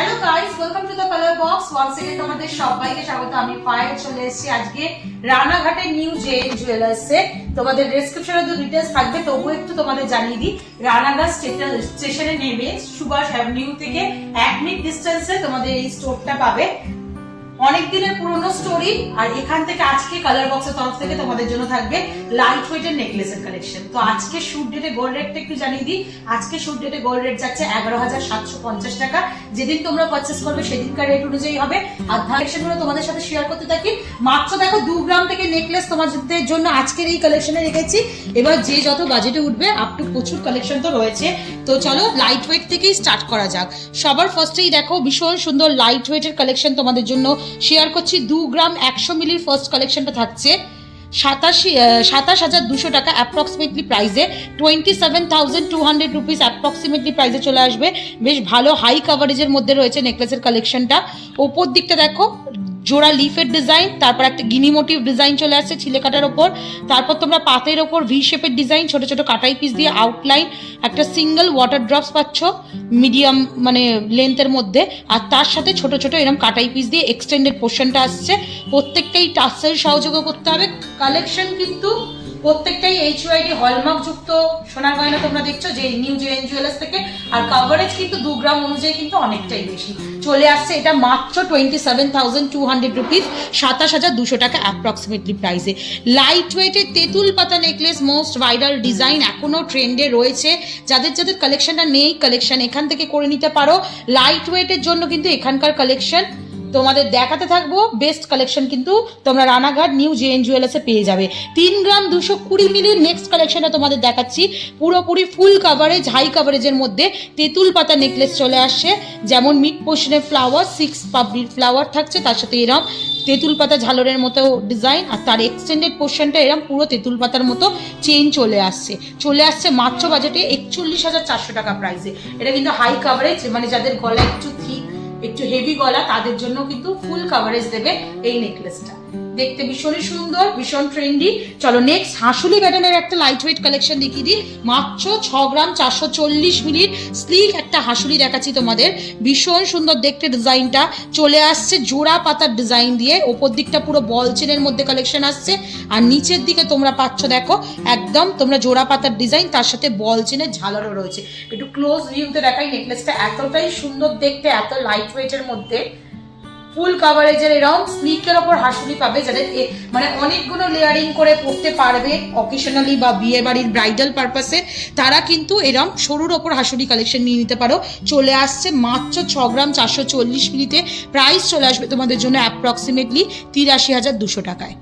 Hello guys welcome to the colour box once second তোমাদের সবাইকে স্বাগত। আমি পায়েল চলে এসেছি আজকে রানাঘাটে নিউ জে জুয়েলার্সে তোমাদের ডেসক্রিপশনে তো ডিটেলস থাকবে, তবুও একটু তোমাদের জানিয়ে দিই। রানাঘাট স্টেশনে নেমে সুভাষ অ্যাভিনিউ থেকে এক মিনিট ডিস্টেন্সে তোমাদের এই স্টোরটা পাবে। অনেক দিনের পুরনো স্টোরি আর এখান থেকে আজকে কালার বক্সের তরফ থেকে তোমাদের জন্য থাকবে লাইট ওয়েটের নেকলেসের কালেকশন তো আজকে শুট ডেটে গোল্ড রেটটা একটু জানিয়ে দিই। আজকে শুট ডেটে গোল্ড রেট যাচ্ছে এগারো সাতশো পঞ্চাশ টাকা। যেদিন তোমরা পারচেস করবে, সেদিনকার রেট অনুযায়ী হবে। আর কালেকশনগুলো তোমাদের সাথে শেয়ার করতে থাকি। মাত্র দেখো দু গ্রাম থেকে নেকলেস তোমাদের জন্য আজকের এই কালেকশনে রেখেছি। এবার যে যত বাজেটে উঠবে আপ টু প্রচুর কালেকশন তো রয়েছে। তো চলো লাইট ওয়েট থেকেই স্টার্ট করা যাক। সবার ফার্স্টেই দেখো ভীষণ সুন্দর লাইট ওয়েটের কালেকশন তোমাদের জন্য শেয়ার করছি, দু গ্রাম একশো মিলির ফার্স্ট কালেকশনটা থাকছে। সাতাশি সাতাশ হাজার দুশো টাকা অ্যাপ্রক্সিমেটলি প্রাইসে twenty seven thousand two hundred rupees approximately প্রাইসে চলে আসবে। বেশ ভালো হাই কাভারেজের মধ্যে রয়েছে নেকলেসের কালেকশনটা ওপর দিকটা দেখো জোড়া লিফের ডিজাইন তারপর একটা গিনি মোটিভ ডিজাইন চলে আসছে ছিলে কাটার ওপর। তারপর তোমরা পাতের ওপর ভি শেপের ডিজাইন ছোট ছোট কাটাই পিস দিয়ে আউটলাইন একটা সিঙ্গেল ওয়াটার ড্রপস পাচ্ছ মিডিয়াম মানে লেন্থের মধ্যে। আর তার সাথে ছোট ছোট এরকম কাটাই পিস দিয়ে এক্সটেন্ডেড পোর্শনটা আসছে। প্রত্যেকটাই টাসেল সহযোগ করতে হবে। কালেকশন কিন্তু প্রত্যেকটাই এইচ ওয়াইডি হলমার্ক যুক্ত সোনার গয়না তোমরা দেখছ, যে নিউ জেএন জুয়েলার্স থেকে। আর কাভারেজ কিন্তু দু গ্রাম অনুযায়ী কিন্তু অনেকটাই বেশি। চলে আসছে এটা মাত্র twenty seven thousand two hundred rupees সাতাশ হাজার দুশো টাকা অ্যাপ্রক্সিমেটলি প্রাইসে লাইট ওয়েটের তেঁতুল পাতা নেকলেস মোস্ট ভাইরাল ডিজাইন এখনও ট্রেন্ডে রয়েছে। যাদের যাদের কালেকশনটা নেই কালেকশন এখান থেকে করে নিতে পারো। লাইট ওয়েটের জন্য কিন্তু এখানকার কালেকশন তোমাদের দেখাতে থাকব। বেস্ট কালেকশন কিন্তু তোমরা রানাঘাট নিউ জেএন জুয়েলার্সে পেয়ে যাবে। তিন গ্রাম দুশো কুড়ি মিলির নেক্সট কালেকশনটা তোমাদের দেখাচ্ছি। পুরোপুরি ফুল কাভারেজ হাই কাভারেজের মধ্যে তেঁতুল পাতা নেকলেস চলে আসছে। যেমন মিড পোর্শনের ফ্লাওয়ার সিক্স পাবলির ফ্লাওয়ার থাকছে, তার সাথে এরম তেঁতুল পাতা ঝালরের মতো ডিজাইন আর তার এক্সটেন্ডেড পোর্শনটা এরম পুরো তেঁতুল পাতার মতো চেন চলে আসছে। চলে আসছে মাত্র বাজেটে একচল্লিশ হাজার চারশো টাকা প্রাইসে এটা কিন্তু হাই কাভারেজ মানে যাদের গলা একটু থিক একটু হেভি গলা তাদের জন্য কিন্তু ফুল কাভারেজ দেবে এই নেকলেসটা দেখতে ভীষণই সুন্দর, ভীষণ ট্রেন্ডি চলো নেক্সট হাঁসুলি প্যাটার্নের একটা লাইট ওয়েট কালেকশন দেখিয়ে দিই। মাত্র ছ গ্রাম চারশো চল্লিশ মিলির স্লিক একটা হাঁসুলি দেখাচ্ছি তোমাদের। ভীষণ সুন্দর দেখতে ডিজাইনটা। চলে আসছে জোড়া পাতার ডিজাইন দিয়ে। ওপর দিকটা পুরো বল চেনের মধ্যে কালেকশন আসছে। আর নিচের দিকে তোমরা পাচ্ছ, দেখো, একদম তোমরা জোড়া পাতার ডিজাইন, তার সাথে বল চেনের ঝালরও রয়েছে। একটু ক্লোজ ভিউতে দেখাই নেকলেসটা এতটাই সুন্দর দেখতে, এত লাইট ওয়েটের মধ্যে। ফুল কাভারেজের এরকম স্লিকের ওপর হাসুলি পাবে যাদের মানে অনেকগুলো লেয়ারিং করে পড়তে পারবে অকেশনালি বা বিয়ে বাড়ির ব্রাইডাল পারপাসে তারা কিন্তু এরম সরুর ওপর হাসুলি কালেকশন নিয়ে নিতে পারো। চলে আসছে মাত্র ছ গ্রাম চারশো চল্লিশ মিনিটে। প্রাইস চলে আসবে তোমাদের জন্য অ্যাপ্রক্সিমেটলি তিরাশি হাজার দুশো টাকায়।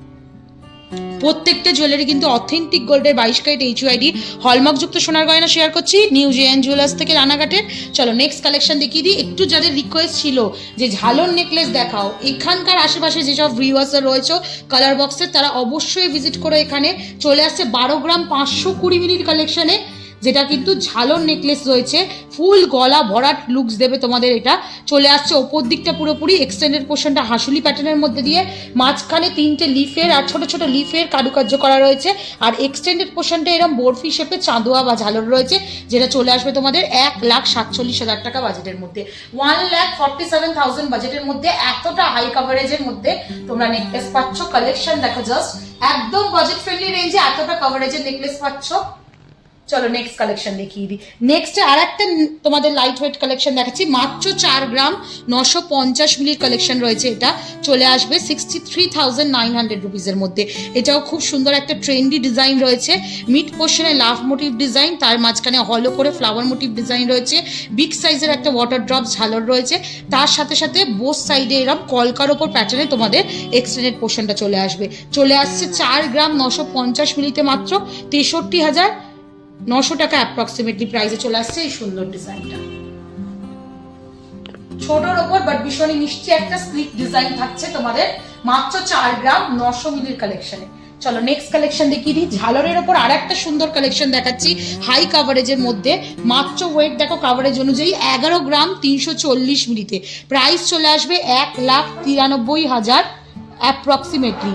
প্রত্যেকটা জুয়েলারি কিন্তু অথেন্টিক গোল্ডের বাইশ কাইট এইচ ইউআইডি হলমার্কযুক্ত সোনার গয়না শেয়ার করছি। নিউ জেএন জুয়েলার্স থেকে রানাঘাটের। চলো নেক্সট কালেকশন দেখিয়ে দিই। একটু যাদের রিকোয়েস্ট ছিল যে ঝালর নেকলেস দেখাও, এখানকার আশেপাশে যেসব ভিউয়ার্সরা রয়েছে কালার বক্সের তারা অবশ্যই ভিজিট করে এখানে চলে আসছে। বারো গ্রাম পাঁচশো কুড়ি মিনিট কালেকশনে যেটা কিন্তু ঝালর নেকলেস রয়েছে। ফুল গলা ভরাট লুকস দেবে তোমাদের এটা। চলে আসছে ওপর দিকটা পুরোপুরি এক্সটেন্ডেড পোর্শনটা হাসুলি প্যাটার্নের মধ্যে দিয়ে। মাঝখানে তিনটে লিফের আর ছোট ছোট লিফের কারুকার্য করা রয়েছে। আর এক্সটেন্ডেড পোর্শনটা এরকম বরফি শেপে চাঁদোয়া বা ঝালর রয়েছে, যেটা চলে আসবে তোমাদের এক লাখ সাতচল্লিশ হাজার টাকা বাজেটের মধ্যে। One lakh forty seven thousand বাজেটের মধ্যে এতটা হাই কাভারেজের মধ্যে তোমরা নেকলেস পাচ্ছ। কালেকশন দেখো জাস্ট একদম বাজেট ফ্রেন্ডলি রেঞ্জে এতটা কাভারেজের নেকলেস পাচ্ছ। চলো নেক্সট কালেকশন দেখিয়ে দিই। নেক্সট আর একটা তোমাদের লাইট ওয়েট কালেকশন দেখাচ্ছি। মাত্র চার গ্রাম নশো পঞ্চাশ মিলির কালেকশন রয়েছে এটা। চলে আসবে sixty three thousand nine hundred রুপিসের মধ্যে। এটাও খুব সুন্দর একটা ট্রেন্ডি ডিজাইন রয়েছে। মিড পোর্শনে লাভ মোটিভ ডিজাইন তার মাঝখানে হলো করে ফ্লাওয়ার মোটিভ ডিজাইন রয়েছে। বিগ সাইজের একটা ওয়াটার ড্রপ ঝালর রয়েছে। তার সাথে সাথে বোস সাইডে এরকম কলকার ওপর প্যাটার্নে তোমাদের এক্সটেন্ডেড পোর্শনটা চলে আসবে। চলে আসছে চার গ্রাম নশো পঞ্চাশ মিলিতে মাত্র তেষট্টি হাজার নশো টাকা অ্যাপ্রক্সিমেটলি প্রাইসে চলে আসছে এই সুন্দর ডিজাইনটা। ছোটর ওপর বাট ভীষণই মিষ্টি একটা স্লিক ডিজাইন থাকছে তোমাদের। মাত্র চার গ্রাম, নশো মিলির কালেকশনে চলো নেক্সট কালেকশন দেখিয়ে দিই। ঝালরের ওপর আর একটা সুন্দর কালেকশন দেখাচ্ছি হাই কাভারেজের মধ্যে। মাত্র ওয়েট দেখো কাভারেজ অনুযায়ী এগারো গ্রাম, তিনশো চল্লিশ মিলিতে। প্রাইস চলে আসবে এক লাখ তিরানব্বই হাজার অ্যাপ্রক্সিমেটলি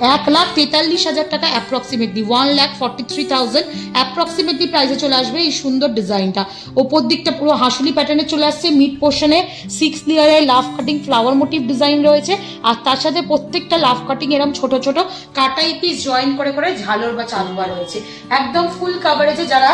এক লাখ তেতাল্লিশ হাজার টাকা approximately one lakh forty three thousand approximately প্রাইসে চলে আসবে এই সুন্দর ডিজাইনটা। ওপর দিকটা পুরো হাসুলি প্যাটার্নে চলে আসছে মিড পোর্শনে সিক্স লেয়ারের love cutting flower motif design রয়েছে, আর তার সাথে প্রত্যেকটা লাভ কাটিং এরকম ছোট ছোট কাটাই পিস জয়েন করে করে ঝালর বা চালুয়া রয়েছে। একদম ফুল কাভারেজে যারা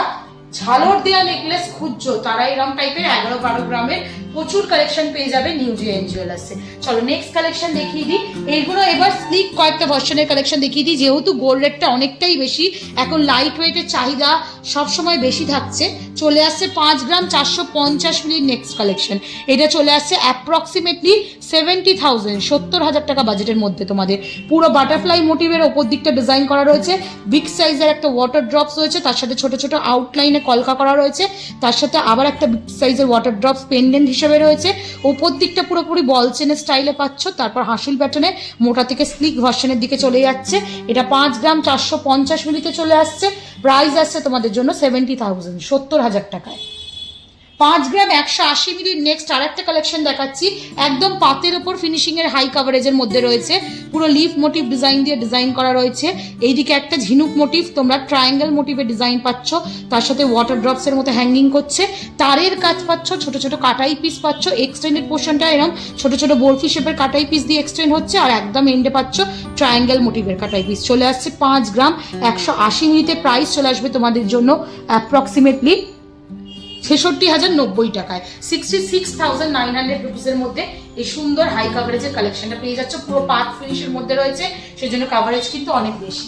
ঝালর দেওয়া নেকলেস খুঁজছো তারা এরকম টাইপের এগারো বারো গ্রামের প্রচুর কালেকশন পেয়ে যাবে নিউ জেএন জুয়েলার্সে চলো নেক্সট কালেকশন দেখিয়ে দিই। এইগুলো এবার স্লিক কয়েকটা ভার্সনের কালেকশন দেখিয়ে দিই, যেহেতু গোল্ড রেটটা অনেকটাই বেশি, এখন লাইট ওয়েটের চাহিদা সবসময় বেশি থাকছে। চলে আসছে পাঁচ গ্রাম চারশো পঞ্চাশ মিলির নেক্সট কালেকশন এটা চলে আসছে অ্যাপ্রক্সিমেটলি সেভেন্টি থাউজেন্ড সত্তর হাজার টাকা বাজেটের মধ্যে তোমাদের। পুরো বাটারফ্লাই মোটিভের ওপর দিকটা ডিজাইন করা রয়েছে। বিগ সাইজের একটা ওয়াটার ড্রপস রয়েছে, তার সাথে ছোট ছোট আউটলাইনে কলকা করা রয়েছে। তার সাথে আবার একটা সাইজের ওয়াটার ড্রপস পেন্ডেন্ট হিসেবে রয়েছে। ওপর দিকটা পুরোপুরি বল চেনের স্টাইলে পাচ্ছ, তারপর হাসিল ব্যাটনে মোটা থেকে স্লিক ভার্সনের দিকে চলে যাচ্ছে। এটা পাঁচ গ্রাম চারশো পঞ্চাশ মিলিতে চলে আসছে। প্রাইস আসছে তোমাদের জন্য সেভেন্টি থাউজেন্ড সত্তর হাজার টাকায়। পাঁচ গ্রাম একশো আশি মিলির নেক্সট আর একটা কালেকশন দেখাচ্ছি। একদম পাতের ওপর ফিনিশিং এর হাই কাভারেজের মধ্যে রয়েছে। পুরো লিফ মোটিভ ডিজাইন দিয়ে ডিজাইন করা রয়েছে। এইদিকে একটা ঝিনুক মোটিভ তোমরা ট্রায়াঙ্গেল মোটিভের ডিজাইন পাচ্ছ। তার সাথে ওয়াটার ড্রপস এর মতো হ্যাঙ্গিং করছে। তারের কাজ পাচ্ছ, ছোট ছোট কাটাই পিস পাচ্ছ। এক্সটেন্ডেড পোর্শনটা এরকম ছোট ছোট বরফি শেপের কাটাই পিস দিয়ে এক্সটেন্ড হচ্ছে আর একদম এন্ডে পাচ্ছ ট্রায়াঙ্গেল মোটিভের কাটাই পিস চলে আসছে পাঁচ গ্রাম একশো আশি মিনিটে প্রাইস চলে আসবে তোমাদের জন্য অ্যাপ্রক্সিমেটলি ছেষট্টি হাজার নব্বই টাকায়। Sixty six thousand nine hundred রুপিসের মধ্যে এই সুন্দর হাই কাভারেজের কালেকশনটা পেয়ে যাচ্ছে। পুরো পাত ফিনিশের মধ্যে রয়েছে সেই জন্য কাভারেজ কিন্তু অনেক বেশি।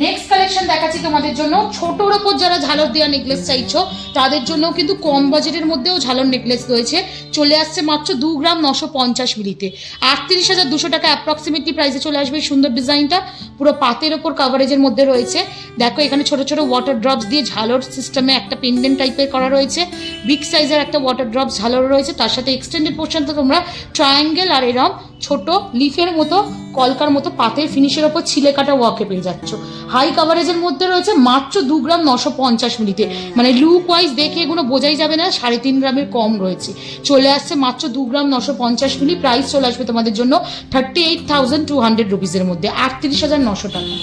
নেক্সট কালেকশন দেখাচ্ছি তোমাদের জন্য। ছোটোর ওপর যারা ঝালর দেওয়া নেকলেস চাইছো, তাদের জন্য কিন্তু কম বাজেটের মধ্যেও ঝালর নেকলেস রয়েছে। চলে আসছে মাত্র দু গ্রাম নশো পঞ্চাশ মিলিতে। আটত্রিশ হাজার দুশো টাকা অ্যাপ্রক্সিমেটলি প্রাইসে চলে আসবে সুন্দর ডিজাইনটা। পুরো পাতের ওপর কাভারেজের মধ্যে রয়েছে। দেখো, এখানে ছোট ছোট ওয়াটার ড্রপস দিয়ে ঝালর সিস্টেমে একটা পেন্ডেন্ট টাইপের করা রয়েছে। বিগ সাইজের একটা ওয়াটার ড্রপস ঝালর রয়েছে। তার সাথে এক্সটেন্ডেড পোর্শনটা তোমরা ট্রায়াঙ্গেল আর এরম ছোট লিফের মতো কলকার মতো পাতের ফিনিশের ওপর ছিলে কাটা ওয়াকে পেয়ে যাচ্ছ। হাই কাভারেজের মধ্যে রয়েছে মাত্র দু গ্রাম নশো পঞ্চাশ মিলিতে। মানে লুক ওয়াইজ দেখে এগুলো বোঝাই যাবে না, সাড়ে তিন গ্রামের কম রয়েছে। চলে আসছে মাত্র দু গ্রাম নশো পঞ্চাশ মিলি প্রাইস চলে আসবে তোমাদের জন্য thirty eight thousand two hundred রুপিসের মধ্যে, আটত্রিশ হাজার নশো টাকা।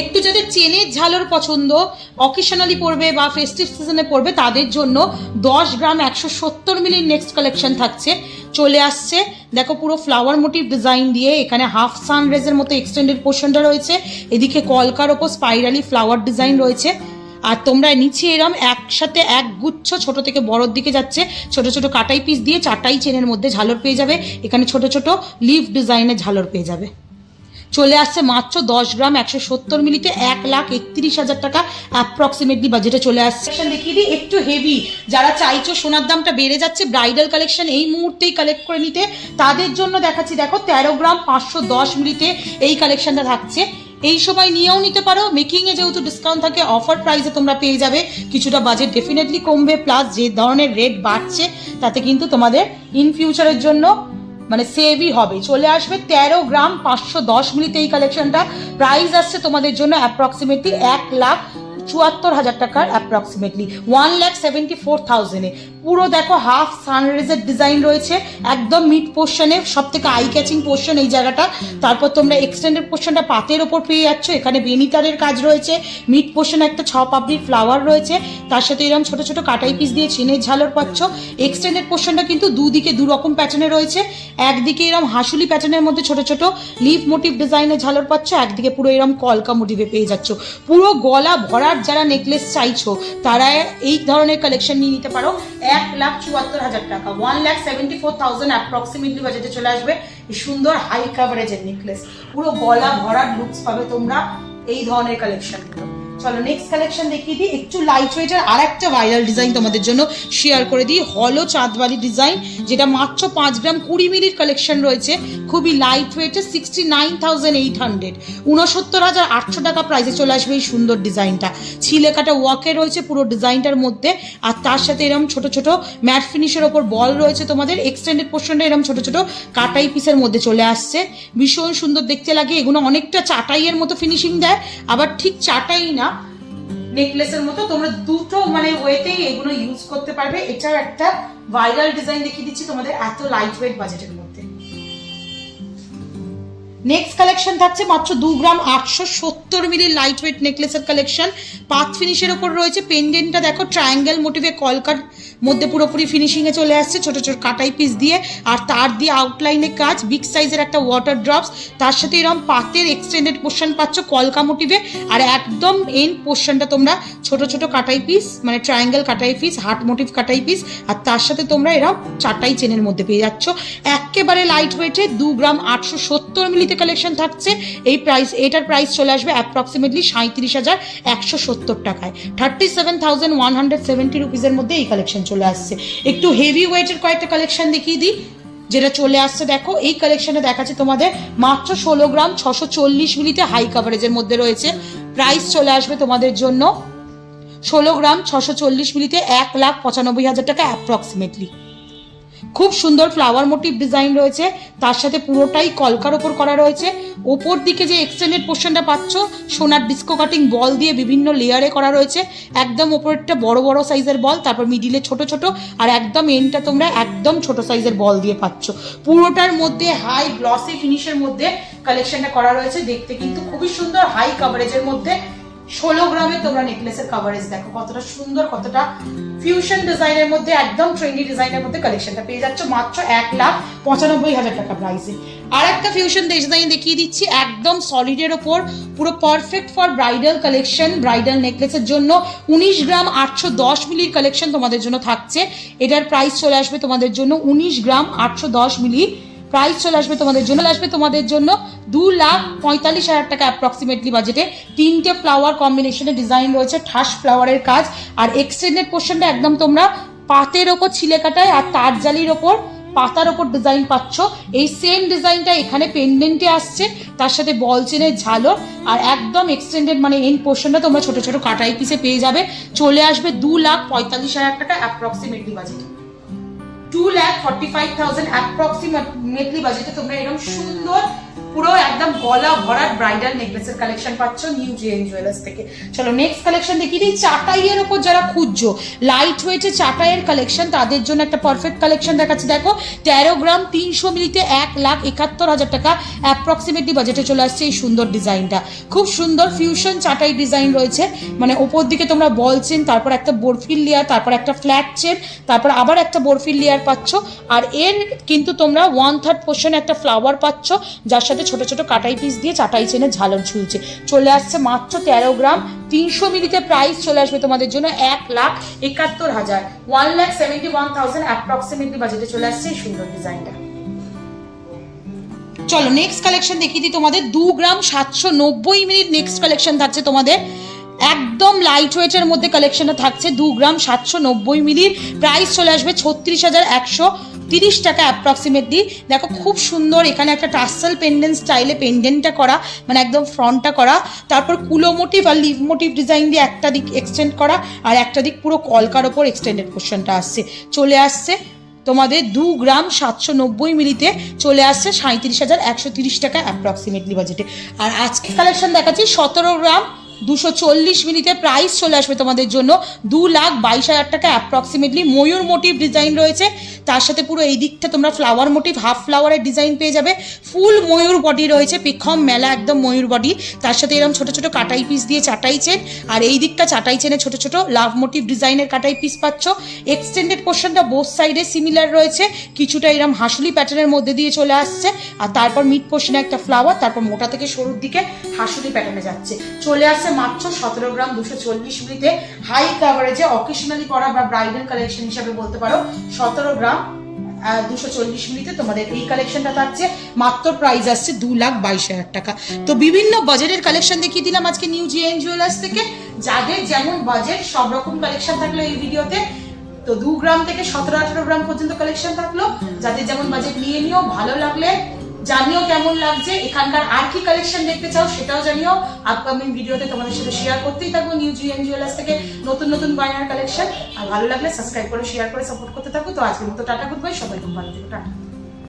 একটু যাদের চেনের ঝালর পছন্দ অকেশনালি পড়বে বা ফেস্টিভ সিজনে পড়বে তাদের জন্য দশ গ্রাম একশো সত্তর মিলির নেক্সট কালেকশন থাকছে। চলে আসছে। দেখো পুরো ফ্লাওয়ার মোটিভ ডিজাইন দিয়ে এখানে হাফ সানরেজের মতো এক্সটেন্ডেড পোর্শনটা রয়েছে। এদিকে কলকার ওপর স্পাইরালি ফ্লাওয়ার ডিজাইন রয়েছে। আর তোমরা নিচে এরম একসাথে এক গুচ্ছ ছোট থেকে বড়র দিকে যাচ্ছে। ছোট ছোট কাটাই পিস দিয়ে চারটাই চেনের মধ্যে ঝালর পেয়ে যাবে। এখানে ছোট ছোট লিফ ডিজাইনের ঝালর পেয়ে যাবে। চলে আসছে মাত্র দশ গ্রাম একশো সত্তর মিলিতে এক লাখ একত্রিশ হাজার টাকা অ্যাপ্রক্সিমেটলি বাজেটে চলে আসছে। দেখিয়ে দিই, একটু হেভি যারা চাইছো সোনার দামটা বেড়ে যাচ্ছে ব্রাইডাল কালেকশন এই মুহূর্তেই কালেক্ট করে নিতে, তাদের জন্য দেখাচ্ছি, দেখো, তেরো গ্রাম পাঁচশো দশ মিলিতে এই কালেকশনটা থাকছে। এই সময় নিয়েও নিতে পারো মেকিং এ যেহেতু ডিসকাউন্ট থাকে অফার প্রাইসে তোমরা পেয়ে যাবে। কিছুটা বাজেট ডেফিনেটলি কমবে প্লাস যে ধরনের রেট বাড়ছে, তাতে কিন্তু তোমাদের ইন ফিউচারের জন্য মানে সেভই হবে। চলে আসবে তেরো গ্রাম পাঁচশো দশ মিনিট এই কালেকশনটা প্রাইস আসছে তোমাদের জন্য অ্যাপ্রক্সিমেটলি এক লাখ চুয়াত্তর হাজার টাকার approximately one lakh seventy four থাউজেন্ডে পুরো দেখো হাফ সানরাইজের ডিজাইন রয়েছে, একদম মিড পোর্শনে সব থেকে আই ক্যাচিং পোর্শন এই জায়গাটা তারপর তোমরা এক্সটেন্ডেড পোর্শনটা পাতের ওপর পেয়ে যাচ্ছ, এখানে বেনিতারের কাজ রয়েছে। মিড পোর্শনে একটা ছ পাপড়ির ফ্লাওয়ার রয়েছে, তার সাথে এরকম ছোট ছোট কাটাই পিস দিয়ে চিনের ঝালর পাচ্ছ। এক্সটেন্ডেড পোর্শনটা কিন্তু দুদিকে দু রকম প্যাটার্নে রয়েছে। একদিকে এরকম হাসুলি প্যাটার্নের মধ্যে ছোট ছোট লিফ মোটিভ ডিজাইনের ঝালর পাচ্ছ, একদিকে পুরো এরকম কলকা মোটিভে পেয়ে যাচ্ছ। পুরো গলা ভরার যারা নেকলেস চাইছো, তারা এই ধরনের কালেকশন নিয়ে নিতে পারো। এক লাখ চুয়াত্তর হাজার টাকা। One lakh seventy four thousand approximately বাজেটে চলে আসবে সুন্দর হাই কাভারেজের নেকলেস পুরো গলা ভরার লুকস পাবে তোমরা এই ধরনের কালেকশনগুলো চলো নেক্সট কালেকশন দেখিয়ে দিই। একটু লাইট ওয়েটের আর একটা ভাইরাল ডিজাইন তোমাদের জন্য শেয়ার করে দিই। হলো চাঁদবালি ডিজাইন যেটা মাত্র পাঁচ গ্রাম কুড়ি মিনিট কালেকশন রয়েছে। খুবই লাইট ওয়েটের sixty nine thousand eight hundred উনসত্তর হাজার আটশো টাকা প্রাইসে চলে আসবে এই সুন্দর ডিজাইনটা ছিলে কাটা ওয়াকে রয়েছে পুরো ডিজাইনটার মধ্যে। আর তার সাথে এরকম ছোট ছোট ম্যাট ফিনিশের ওপর বল রয়েছে তোমাদের। এক্সটেন্ডেড পোর্শনটা এরকম ছোট ছোট কাটাই পিসের মধ্যে চলে আসছে। ভীষণ সুন্দর দেখতে লাগে। এগুলো অনেকটা চাটাইয়ের মতো ফিনিশিং দেয়। আবার ঠিক চাটাই না নেকলেসের মতো তোমরা দুটো মানে ওয়েতেই এগুলো ইউজ করতে পারবে। এটার একটা ভাইরাল ডিজাইন দেখিয়ে দিচ্ছি তোমাদের, এত লাইট ওয়েট বাজেটের মধ্যে। নেক্সট কালেকশন থাকছে মাত্র দু গ্রাম আটশো সত্তর মিলি লাইট ওয়েট নেকলেসের কালেকশন পাথ ফিনিশের ওপর রয়েছে পেন্ডেন্টটা দেখো ট্রায়াঙ্গেল মোটিভে কলকার মধ্যে পুরোপুরি ফিনিশিংয়ে চলে আসছে, ছোটো ছোটো কাটাই পিস দিয়ে, আর তার দিয়ে আউটলাইনে কাজ বিগ সাইজের একটা ওয়াটার ড্রপস তার সাথে এরকম পাতের এক্সটেন্ডেড পোর্শন পাচ্ছ কলকা মোটিভে আর একদম এন্ড পোর্শনটা তোমরা ছোট ছোট কাটাই পিস মানে ট্রায়াঙ্গেল কাটাই পিস হার্ট মোটিভ কাটাই পিস আর তার সাথে তোমরা এরকম চারটাই চেনের মধ্যে পেয়ে যাচ্ছ। একেবারে লাইট ওয়েটে দু গ্রাম আটশো সত্তর মিলিতে কালেকশন থাকছে। এই প্রাইস এটার প্রাইস চলে আসবে অ্যাপ্রক্সিমেটলি সাঁত্রিশ হাজার একশো সত্তর টাকায়। Thirty seven thousand one hundred seventy রুপিসের মধ্যে এই কালেকশন চলে আসছে। একটু হেভি ওয়েটের কয়েকটা কালেকশন দেখিয়ে দিই, যেটা চলে আসছে দেখো। এই কালেকশনে দেখাচ্ছে তোমাদের মাত্র ষোলো গ্রাম ছশো চল্লিশ মিলিতে হাই কাভারেজের মধ্যে রয়েছে। প্রাইস চলে আসবে তোমাদের জন্য ষোলো গ্রাম ছশো চল্লিশ মিলিতে এক লাখ পঁচানব্বই হাজার টাকা অ্যাপ্রক্সিমেটলি খুব সুন্দর ফ্লাওয়ার মোটিভ ডিজাইন রয়েছে। তার সাথে পুরোটাই কলকার ওপর করা রয়েছে। ওপর দিকে যে এক্সটেন্ডেড পোর্শনটা পাচ্ছ, সোনার ডিস্কো কাটিং বল দিয়ে বিভিন্ন লেয়ারে করা রয়েছে। একদম ওপরটা বড় বড় সাইজের বল তারপর মিডিলে ছোট ছোট, আর একদম এন্ডটা তোমরা একদম ছোট সাইজের বল দিয়ে পাচ্ছ। পুরোটার মধ্যে হাই গ্লসি ফিনিশের মধ্যে কালেকশনটা করা রয়েছে। দেখতে কিন্তু খুবই সুন্দর হাই কাভারেজের মধ্যে ষোলো গ্রামে তোমরা নেকলেসের কাভারেজ দেখো কতটা সুন্দর, কতটা ফিউশন ডিজাইনের মধ্যে, একদম ট্রেন্ডি ডিজাইনের মধ্যে কালেকশনটা পেয়ে যাচ্ছ। মাত্র এক লাখ পঁচানব্বই হাজার টাকা প্রাইসে আর একটা ফিউশন ডিজাইন দেখিয়ে দিচ্ছি, একদম সলিডের ওপর, পুরো perfect for bridal collection bridal নেকলেসের জন্য উনিশ গ্রাম আটশো দশ মিলির কালেকশন তোমাদের জন্য থাকছে। এটার প্রাইস চলে আসবে তোমাদের জন্য উনিশ গ্রাম আটশো দশ মিলি প্রাইস চলে আসবে তোমাদের জন্য আসবে তোমাদের জন্য দু লাখ পঁয়তাল্লিশ হাজার টাকা অ্যাপ্রক্সিমেটলি বাজেটে তিনটে ফ্লাওয়ার কম্বিনেশনের ডিজাইন রয়েছে, ঠাস ফ্লাওয়ারের কাজ। আর এক্সটেন্ডেড পোর্শনটা একদম তোমরা পাতের ওপর ছিলে কাটায় আর তার জালির ওপর পাতার ওপর ডিজাইন পাচ্ছ। এই সেম ডিজাইনটা এখানে পেন্ডেন্টে আসছে, তার সাথে বল চেনের ঝালর আর একদম এক্সটেন্ডেড মানে এন্ড পোর্শনটা তোমরা ছোট ছোট কাটাই পিসে পেয়ে যাবে। চলে আসবে দু লাখ পঁয়তাল্লিশ হাজার টাকা অ্যাপ্রক্সিমেটলি বাজেটে two lakh forty five thousand approximately বাজেটে তোমরা এরকম সুন্দর পুরো একদম গলা ভরাট ব্রাইডাল নেকলেসের কালেকশন পাচ্ছ নিউ জিএন জুয়েলার্স থেকে। চলো নেক্সট কালেকশন দেখিয়ে দিই চাটাইয়ের ওপর যারা খুঁজছো লাইট ওয়েটে চাটাইয়ের কালেকশন তাদের জন্য একটা পারফেক্ট কালেকশন দেখাচ্ছে। দেখো, তেরো গ্রাম তিনশো মিলিতে এক লাখ একাত্তর হাজার টাকা অ্যাপ্রক্সিমেটলি বাজেটে চলে আসছে এই সুন্দর ডিজাইনটা। খুব সুন্দর ফিউশন চাটাই ডিজাইন রয়েছে। মানে ওপর দিকে তোমরা বল চেন তারপর একটা বরফিল লেয়ার তারপর একটা ফ্ল্যাট চেন তারপর আবার একটা বরফিল লেয়ার পাচ্ছ। আর এর কিন্তু তোমরা ওয়ান থার্ড পোর্শনে একটা ফ্লাওয়ার পাচ্ছ, যার সাথে ছোট ছোট কাটাই পিস দিয়ে চাটাই চেনে ঝালন ঝুলছে চলে আসছে মাত্র তেরো গ্রাম। তিনশো মিলিতে প্রাইস চলে আসবে তোমাদের জন্য এক লাখ একাত্তর হাজার। One lakh seventy one thousand approximately বাজেটে চলে আসছে সুন্দর ডিজাইনটা চলো নেক্সট কালেকশন দেখিয়ে দিই তোমাদের। দু গ্রাম সাতশো নব্বই মিনিট নেক্সট কালেকশন থাকছে তোমাদের। একদম লাইট ওয়েটের মধ্যে কালেকশনটা থাকছে। দু গ্রাম সাতশো নব্বই মিলির প্রাইস চলে আসবে ছত্রিশ হাজার একশো তিরিশ টাকা অ্যাপ্রক্সিমেটলি দেখো, খুব সুন্দর এখানে একটা টার্সাল পেন্ডেন্ট স্টাইলে পেন্ডেন্টটা করা মানে একদম ফ্রন্টটা করা। তারপর কুলো মোটিভ আর লিভ মোটিভ ডিজাইন দিয়ে একটা দিক এক্সটেন্ড করা, আর একটা দিক পুরো কলকার ওপর এক্সটেন্ডেড পোর্শনটা আসছে। চলে আসছে তোমাদের দু গ্রাম সাতশো নব্বই মিলিতে, চলে আসছে সাঁত্রিশ হাজার একশো তিরিশ টাকা অ্যাপ্রক্সিমেটলি বাজেটে আর আজকে কালেকশন দেখাচ্ছি সতেরো গ্রাম দুশো চল্লিশ মিনিটে প্রাইস চলে আসবে তোমাদের জন্য। দু লাখ বাইশ হাজার টাকা অ্যাপ্রক্সিমেটলি ময়ূর মোটিভ ডিজাইন রয়েছে। তার সাথে পুরো এই দিকটা তোমরা ফ্লাওয়ার মোটিভ হাফ ফ্লাওয়ারের ডিজাইন পেয়ে যাবে। ফুল ময়ূর বডি রয়েছে পেখম মেলা একদম ময়ূর বডি তার সাথে এরকম ছোট ছোট কাটাই পিস দিয়ে চাটাই চেন আর এই দিকটা চাটাই চেনে ছোট ছোট লাভ মোটিভ ডিজাইনের কাটাই পিস পাচ্ছ। এক্সটেন্ডেড পোর্শনটা বোথ সাইডে সিমিলার রয়েছে। কিছুটা এরকম হাসুলি প্যাটার্নের মধ্যে দিয়ে চলে আসছে। আর তারপর মিড পোর্শনে একটা ফ্লাওয়ার তারপর মোটা থেকে সরুর দিকে হাসুলি প্যাটার্নে যাচ্ছে। চলে আসছে মাত্র সতেরো গ্রাম দুশো চল্লিশ মিলিতে হাই কাভারেজে অকেশনালি পরা বা ব্রাইডাল কালেকশন হিসাবে বলতে পারো। সতেরো গ্রাম দুশো চল্লিশ মিনিটে তোমাদের এই কালেকশনটা থাকছে। মাত্র প্রাইস আসছে দু লাখ বাইশ হাজার টাকা। তো বিভিন্ন বাজেটের কালেকশন দেখিয়ে দিলাম আজকে নিউ জিএন জুয়েলার্স থেকে। যাদের যেমন বাজেট সব রকম কালেকশন থাকল এই ভিডিওতে। তো দু গ্রাম থেকে সতেরো আঠারো গ্রাম পর্যন্ত কালেকশন থাকল। যাদের যেমন বাজেট নিয়ে নিও, ভালো লাগলে জানিও কেমন লাগছে, এখানকার আর কি কালেকশন দেখতে চাও সেটাও জানিও। আপকামিং ভিডিওতে তোমাদের সাথে শেয়ার করতেই থাকব নিউ জিএন জুয়েলার্স থেকে নতুন নতুন বায়নার কালেকশন আর ভালো লাগলে সাবস্ক্রাইব করে শেয়ার করে সাপোর্ট করতে থাকো। তো আজকের মতো টাটা গুড বাই সবাই খুব ভালো থেকো, টাটা।